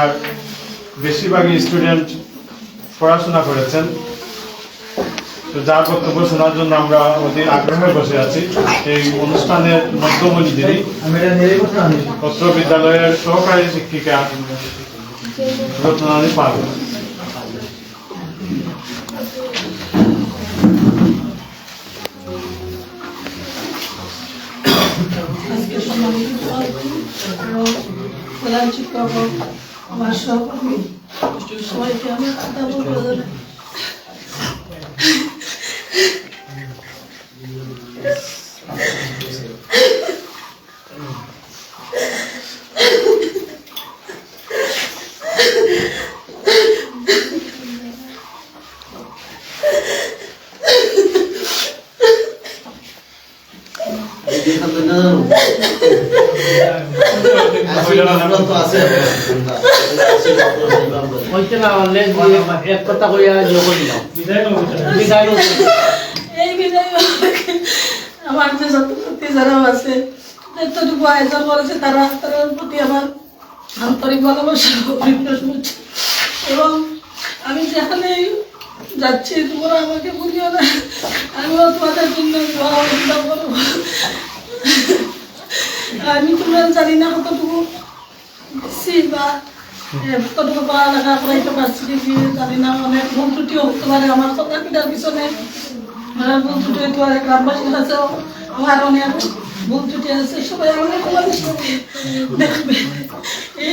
আর বেশিরভাগই স্টুডেন্ট পড়াশোনা করেছেন। তো যার বক্তব্য শোনার জন্য আমরা অতি আগ্রহে বসে আছি। এই অনুষ্ঠানের মধ্যমণি যিনি পত্র বিদ্যালয়ের সহকারী শিক্ষিকা রত্নানী পাল। প্রধান শিক্ষক ও আমার সহকর্মী সবাইকে আমি এক কথা কইয়া যোগ দিলাম আমার যে ছাত্রছাত্রী যারা আছে যতটুকু আয়োজন করেছে তারা প্রতি আমার আন্তরিক ভালোবাসা। এবং আমি যেখানেই যাচ্ছি, তোমরা আমাকে বুঝিও না আমিও তোমাদের জন্য সহযোগিতা করব আমি তোমরা জানি না কতটুকু বা কতটুকু পড়ালেখা করাইতে পারছি কি জানি না অনেক ভুল ত্রুটিও হতে পারে আমার সরকার পিছনে আমার ভুল ত্রুটি হতে পারে গ্রামবাসীর কাছেও আমার অনেক ভুল ত্রুটি আছে সবাই অনেক দেখবে। এই